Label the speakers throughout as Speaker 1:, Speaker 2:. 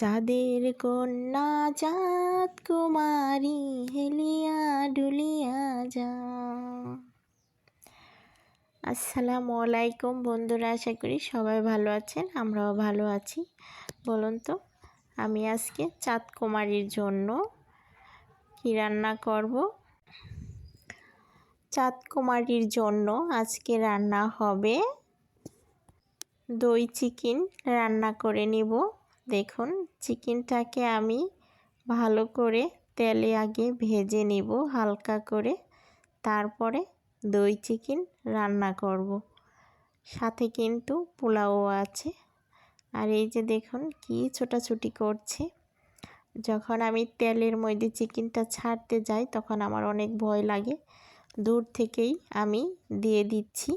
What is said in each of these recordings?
Speaker 1: চাঁদের কন্যা চাঁদ কুমারী হেলিয়া ডুলিয়া যা। আসসালামু আলাইকুম বন্ধুরা, আশা করি সবাই ভালো আছেন, আমরাও ভালো আছি। বলুন তো, আমি আজকে চাঁদ কুমারীর জন্য কী রান্না করব? চাঁদ কুমারীর জন্য আজকে রান্না হবে দই চিকেন রান্না করে নিব। দেখুন, চিকেনটাকে আমি ভালো করে তেলে আগে ভেজে নিব হালকা করে। তারপরে দই চিকেন রান্না করব। সাথে কিন্তু পোলাও আছে। আর এই যে দেখুন, কি ছোটাছুটি করছে। যখন আমি তেলের মধ্যে চিকেনটা ছাড়তে যাই, তখন আমার অনেক ভয় লাগে। দূর থেকেই আমি দিয়ে দিচ্ছি।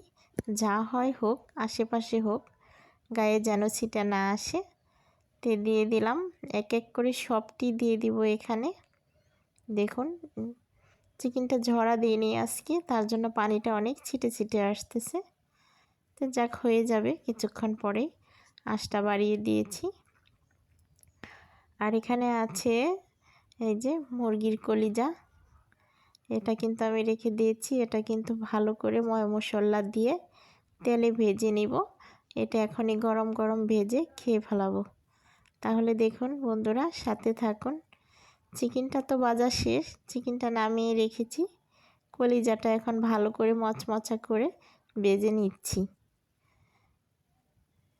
Speaker 1: যা হয় হোক, আশেপাশে হোক, গায়ে যেন ছিটা না আসে। তে দিয়ে দিলাম। এক এক করে সবটি দিয়ে দিব এখানে। দেখুন চিকেনটা ঝরা দিইনি আজকে, তার জন্য পানিটা অনেক ছিটে ছিটে আসতেছে। তো যাক, হয়ে যাবে কিছুক্ষণ পরেই। আঁশটা বাড়িয়ে দিয়েছি। আর এখানে আছে এই যে মুরগির কলিজা। এটা কিন্তু আমি রেখে দিয়েছি। এটা কিন্তু ভালো করে ময় মশলা দিয়ে তেলে ভেজে নিব। এটা এখনই গরম গরম ভেজে খেয়ে ফেলাবো। তাহলে দেখুন বন্ধুরা, সাথে থাকুন। চিকেনটা তো বাজা শেষ, চিকেনটা নামিয়ে রেখেছি। কলিজাটা এখন ভালো করে মচমচা করে বেজে নিচ্ছি।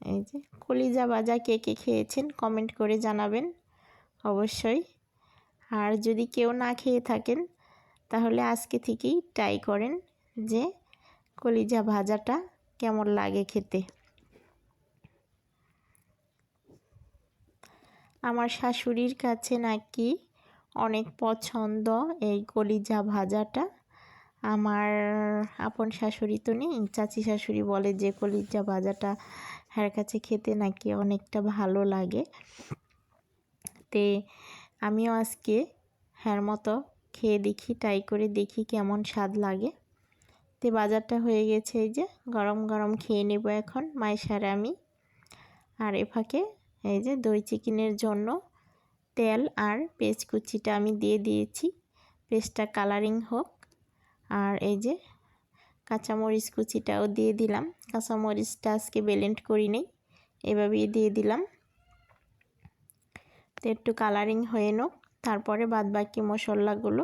Speaker 1: এই যে, কলিজা বাজা কে কে খেয়েছেন কমেন্ট করে জানাবেন অবশ্যই। আর যদি কেউ না খেয়ে থাকেন, তাহলে আজকে থেকেই ট্রাই করেন যে কলিজা ভাজাটা কেমন লাগে খেতে। আমার শাশুড়ির কাছে নাকি অনেক পছন্দ এই কলিজা ভাজাটা। আমার আপন শাশুড়ি তো নেই, চাচি শাশুড়ি বলে যে কলিজা ভাজাটা হ্যার কাছে খেতে নাকি অনেকটা ভালো লাগে। তে আমিও আজকে হ্যার মতো খেয়ে দেখি ট্রাই করে দেখি কেমন স্বাদ লাগে। তে বাজারটা হয়ে গেছে এই যে, গরম গরম খেয়ে নেব এখন, মায়ের আমি। আর এ ফাঁকে এই যে দই চিকেনের জন্য তেল আর পেঁয়াজ কুচিটা আমি দিয়ে দিয়েছি। পেস্টটা কালারিং হোক। আর এই যে কাঁচামরিচ কুচিটাও দিয়ে দিলাম। কাঁচামরিচটা আজকে বেলেন্ট করি নেই, এভাবেই দিয়ে দিলাম। তো একটু কালারিং হয়ে নোক, তারপরে বাদ বাকি মশলাগুলো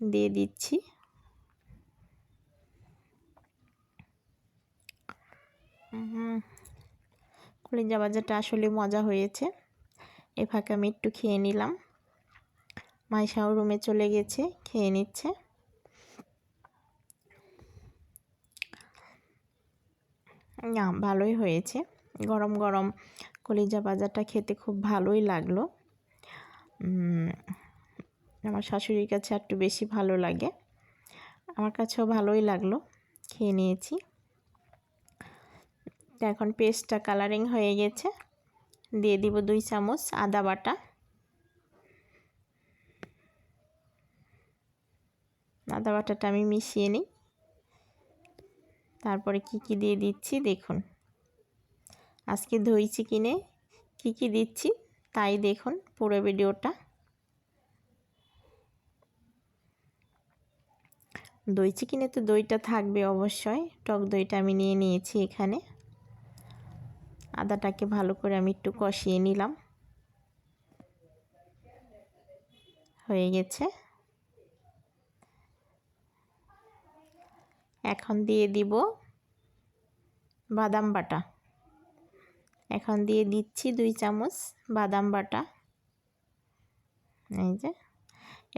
Speaker 1: দিয়ে দিচ্ছি। হুম। কলিজা ভাজাটা আসলে মজা হয়েছে। এ ফাঁকে আমি একটু খেয়ে নিলাম। মাইশাও রুমে চলে গেছে, খেয়ে নিচ্ছে। না, ভালোই হয়েছে। গরম গরম কলিজা বাজারটা খেতে খুব ভালোই লাগল। আমার শাশুড়ির কাছে একটু বেশি ভালো লাগে। আমার কাছেও ভালোই লাগল। খেয়ে নিয়েছি। এখন পেস্টটা কালারিং হয়ে গেছে। দিয়ে দিব দুই চামচ আদা বাটা। আদা বাটাটা আমি মিশিয়ে নিই। তারপরে কি কি দিয়ে দিচ্ছি দেখুন। আজকে দই চিকেনে কি কি দিচ্ছি তাই দেখুন পুরো ভিডিওটা। দই চিকেনে তো দইটা থাকবে অবশ্যই, টক দইটা আমি নিয়ে নিয়েছি এখানে। আদাটাকে ভালো করে আমি একটু কষিয়ে নিলাম। হয়ে গেছে। এখন দিয়ে দিব বাদাম বাটা। এখন দিয়ে দিচ্ছি দুই চামচ বাদাম বাটা। এই যে,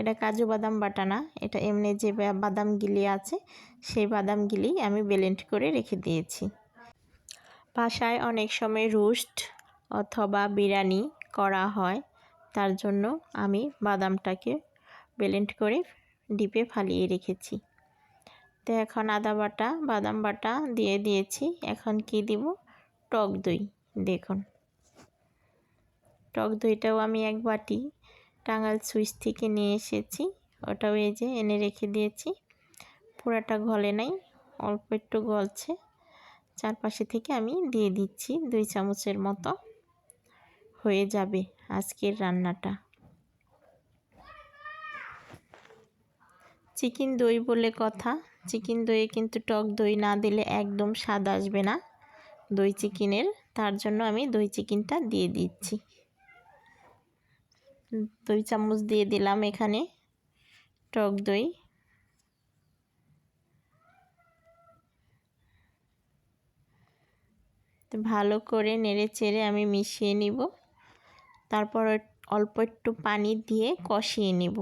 Speaker 1: এটা কাজু বাদাম বাটা না, এটা এমনি যে বাদাম গিলি আছে, সেই বাদাম গিলি আমি ব্লেন্ড করে রেখে দিয়েছি। বাসায় অনেক সময় রোস্ট অথবা বিরিয়ানি করা হয়। তার জন্য আমি বাদামটাকে ব্লেন্ড করে ডিপে ফালিয়ে রেখেছি। তো এখন আদা বাটা, বাদাম বাটা দিয়ে দিয়েছি। এখন কি দিব? টক দই। দেখুন। টক দইটাও আমি এক বাটি টাঙ্গাল সুইচ থেকে নিয়ে এসেছি। ওটাও এই যে এনে রেখে দিয়েছি। পুরাটা গলে নাই, অল্প একটু গলছে। চারপাশে থেকে আমি দিয়ে দিচ্ছি দুই চামচের মতো। হয়ে যাবে আজকের রান্নাটা। চিকেন দই বলে কথা। চিকেন দইয়ে কিন্তু টক দই না দিলে একদম স্বাদ আসবে না। দই চিকেনের, তার জন্য আমি দই চিকেনটা দিয়ে দিচ্ছি। দুই চামচ দিয়ে দিলাম এখানে টক দই। ভালো করে নেড়ে চেড়ে আমি মিশিয়ে নিব। তারপর অল্প একটু পানি দিয়ে কষিয়ে নিব।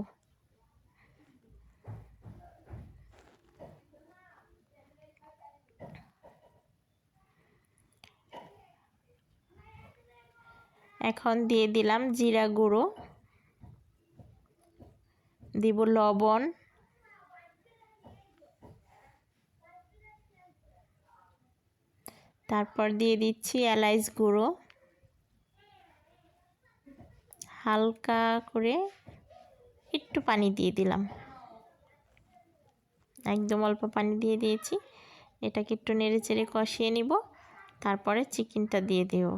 Speaker 1: এখন দিয়ে দিলাম জিরা গুঁড়ো। দিব লবণ। তারপর দিয়ে দিচ্ছি এলাইচ গুঁড়ো। হালকা করে একটু পানি দিয়ে দিলাম। একদম অল্প পানি দিয়ে দিয়েছি। এটাকে একটু নেড়ে চেড়ে কষিয়ে নিব। তারপরে চিকেনটা দিয়ে দেব।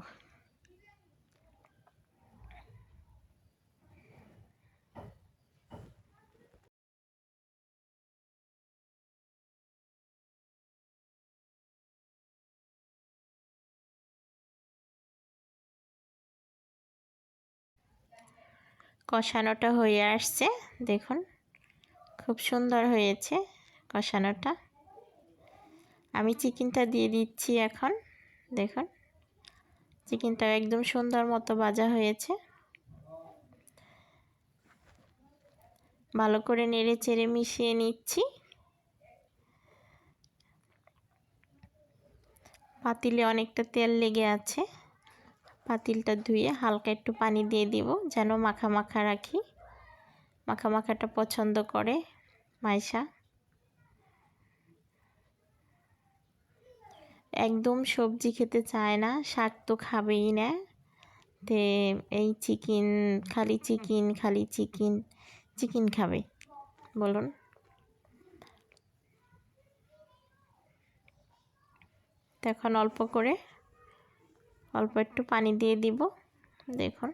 Speaker 1: কষানোটা হয়ে আসছে। দেখুন, খুব সুন্দর হয়েছে কষানোটা। আমি চিকেনটা দিয়ে দিচ্ছি এখন। দেখুন চিকেনটা একদম সুন্দর মতো ভাজা হয়েছে। ভালো করে নেড়ে চেড়ে মিশিয়ে নিচ্ছি। পাতিলে অনেকটা তেল লেগে আছে। পাতিলটা ধুয়ে হালকা একটু পানি দিয়ে দিব, যেন মাখা মাখা রাখি। মাখা মাখাটা পছন্দ করে মাইশা। একদম সবজি খেতে চায় না, শাক তো খাবেই না। তে এই চিকেন, খালি চিকেন খালি চিকেন চিকেন খাবে, বলুন। এখন অল্প করে অল্প একটু পানি দিয়ে দিব। দেখুন।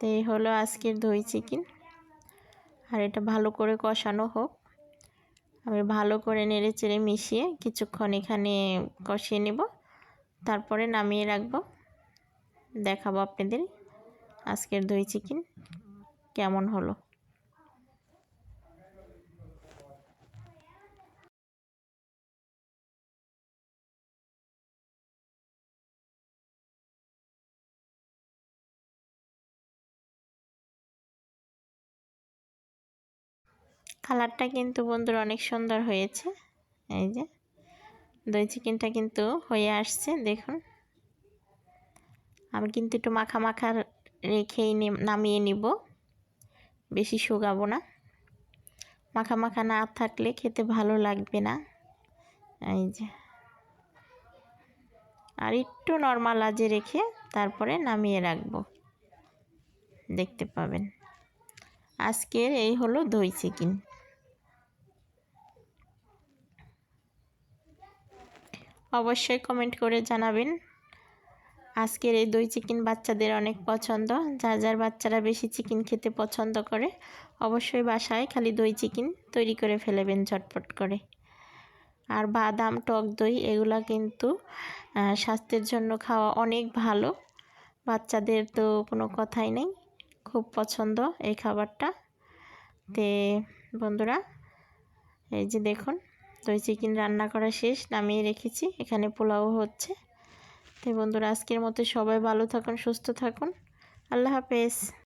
Speaker 1: তো এই হলো আজকের দই চিকেন। আর এটা ভালো করে কষানো হোক। আমি ভালো করে নেড়ে চেড়ে মিশিয়ে কিছুক্ষণ এখানে কষিয়ে নেব। তারপরে নামিয়ে রাখব। দেখাবো আপনাদের আজকের দই চিকেন কেমন হলো। কালারটা কিন্তু বন্ধুরা অনেক সুন্দর হয়েছে। এই যে, দই চিকেনটা কিন্তু হয়ে আসছে, দেখুন। আমি কিন্তু একটু মাখা মাখা রেখেই নামিয়ে নিব। বেশি শুকাবো না। মাখা মাখা না থাকলে খেতে ভালো লাগবে না। এই যে। আর একটু নর্মাল আজে রেখে তারপরে নামিয়ে রাখব। দেখতে পাবেন। আজকের এই হলো দই চিকেন। অবশ্যই কমেন্ট করে জানাবেন। আজকের এই দই চিকেন বাচ্চাদের অনেক পছন্দ। যার যার বাচ্চারা বেশি চিকেন খেতে পছন্দ করে, অবশ্যই বাসায় খালি দই চিকেন তৈরি করে ফেলেবেন ঝটপট করে। আর বাদাম, টক দই এগুলা কিন্তু স্বাস্থ্যের জন্য খাওয়া অনেক ভালো। বাচ্চাদের তো কোনো কথাই নেই, খুব পছন্দ এই খাবারটা। তে বন্ধুরা, এই যে দেখুন দই চিকেন রান্না করা শেষ, নামিয়ে রেখেছি। এখানে পোলাও হচ্ছে। তো বন্ধুরা, আজকের মতো সবাই ভালো থাকুন, সুস্থ থাকুন। আল্লাহ হাফেজ।